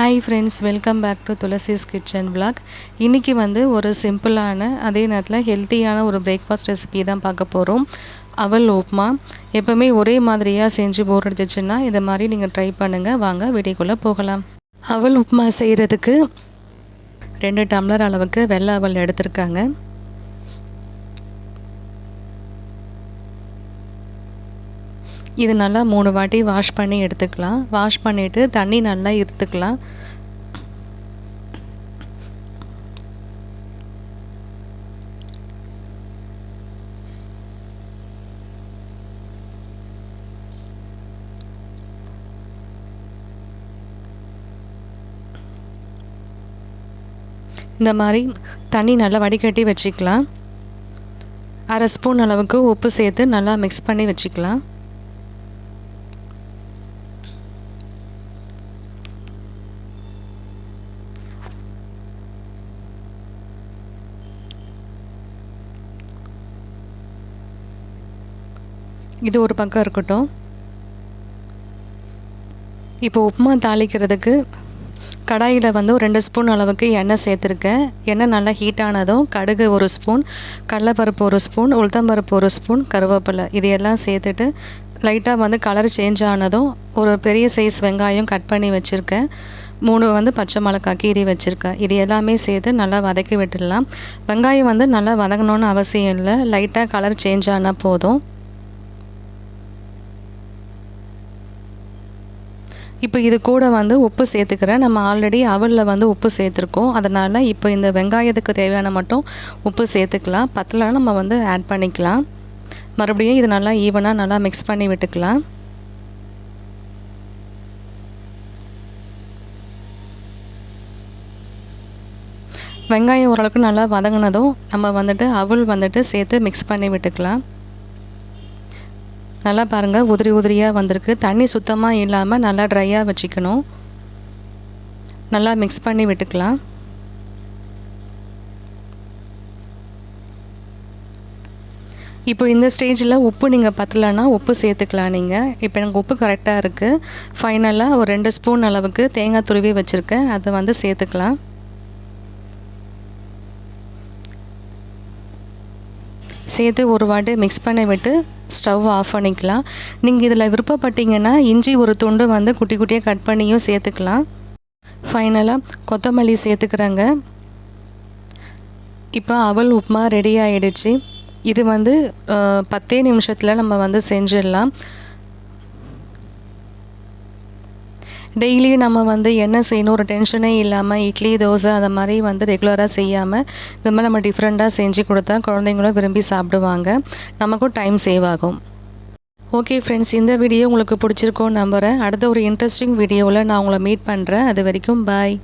Hi friends welcome back to Tulasi's kitchen vlog. இன்றைக்கி வந்து ஒரு சிம்பிளான அதே நேரத்தில் ஹெல்த்தியான ஒரு பிரேக்ஃபாஸ்ட் ரெசிபி தான் பார்க்க போகிறோம் அவல் உப்புமா எப்போவுமே ஒரே மாதிரியாக செஞ்சு போர் அடிச்சிச்சுன்னா இதை மாதிரி நீங்கள் ட்ரை பண்ணுங்கள் வாங்க வீடியோக்குள்ளே போகலாம். அவல் உப்புமா செய்கிறதுக்கு ரெண்டு டம்ளர் அளவுக்கு வெள்ளை அவல் எடுத்திருக்காங்க. இது நல்லா மூணு வாட்டி வாஷ் பண்ணி எடுத்துக்கலாம். வாஷ் பண்ணிவிட்டு தண்ணி நல்லா இருத்துக்கலாம். இந்த மாதிரி தண்ணி நல்லா வடிகட்டி வச்சுக்கலாம். அரை ஸ்பூன் அளவுக்கு உப்பு சேர்த்து நல்லா மிக்ஸ் பண்ணி வச்சுக்கலாம். இது ஒரு பக்கம் இருக்கட்டும். இப்போ உப்புமா தாளிக்கிறதுக்கு கடாயில் வந்து ஒரு ரெண்டு ஸ்பூன் அளவுக்கு எண்ணெய் சேர்த்துருக்கேன். எண்ணெய் நல்லா ஹீட் ஆனதும் கடுகு ஒரு ஸ்பூன் கடலைப்பருப்பு ஒரு ஸ்பூன் உளுத்தம்பருப்பு ஒரு ஸ்பூன் கருவேப்பிலை இது எல்லாம் சேர்த்துட்டு லைட்டாக வந்து கலர் சேஞ்ச் ஆனதும் ஒரு பெரிய சைஸ் வெங்காயம் கட் பண்ணி வச்சுருக்கேன். மூணு வந்து பச்சை மிளகாய் கீரி வச்சுருக்கேன். இது எல்லாமே சேர்த்து நல்லா வதக்கி விட்டுடலாம். வெங்காயம் வந்து நல்லா வதங்கணுன்னு அவசியம் இல்லை. லைட்டாக கலர் சேஞ்ச் ஆனால் போதும். இப்போ இது கூட வந்து உப்பு சேர்த்துக்கிறேன். நம்ம ஆல்ரெடி அவலில் வந்து உப்பு சேர்த்துருக்கோம். அதனால் இப்போ இந்த வெங்காயத்துக்கு தேவையான மட்டும் உப்பு சேர்த்துக்கலாம். பத்தலைனா நம்ம வந்து ஆட் பண்ணிக்கலாம். மறுபடியும் இது நல்லா ஈவனாக நல்லா மிக்ஸ் பண்ணி விட்டுக்கலாம். வெங்காயம் ஓரளவுக்கு நல்லா வதங்கினதும் நம்ம வந்துட்டு அவல் வந்துட்டு சேர்த்து மிக்ஸ் பண்ணி விட்டுக்கலாம். நல்லா பாருங்கள் உதிரி உதிரியாக வந்திருக்கு. தண்ணி சுத்தமாக இல்லாமல் நல்லா ட்ரையாக வச்சுக்கணும். நல்லா மிக்ஸ் பண்ணி விட்டுக்கலாம். இப்போ இந்த ஸ்டேஜில் உப்பு நீங்கள் பத்தலைன்னா உப்பு சேர்த்துக்கலாம் நீங்கள் இப்போ எனக்கு உப்பு கரெக்டாக இருக்குது ஃபைனலாக ஒரு ரெண்டு ஸ்பூன் அளவுக்கு தேங்காய் துருவி வச்சுருக்கேன். அதை வந்து சேர்த்துக்கலாம். சேர்த்து ஒரு வாட்டி மிக்ஸ் பண்ணி விட்டு ஸ்டவ் ஆஃப் பண்ணிக்கலாம். நீங்கள் இதில் விருப்பப்பட்டீங்கன்னா இஞ்சி ஒரு துண்டு வந்து குட்டி குட்டியாக கட் பண்ணியும் சேர்த்துக்கலாம். ஃபைனலாக கொத்தமல்லி சேர்த்துக்கிறாங்க. இப்போ அவல் உப்புமா ரெடி ஆகிடுச்சு இது வந்து பத்தே நிமிஷத்தில் நம்ம வந்து செஞ்சிடலாம். டெய்லி நம்ம வந்து என்ன செய்யணும்? ஒரு டென்ஷனே இல்லாமல் இட்லி தோசை அந்த மாதிரி வந்து ரெகுலராக செய்யாமல் இந்த மாதிரி நம்ம டிஃப்ரெண்ட்டாக செஞ்சு கொடுத்தா குழந்தைங்களும் விரும்பி சாப்பிடுவாங்க. நமக்கும் டைம் சேவ் ஆகும். ஓகே ஃப்ரெண்ட்ஸ் இந்த வீடியோ உங்களுக்கு பிடிச்சிருக்கோன்னு நம்புகிறேன் அடுத்த ஒரு இன்ட்ரெஸ்டிங் வீடியோவில் நான் உங்களை மீட் பண்ணுறேன் அது வரைக்கும் பாய்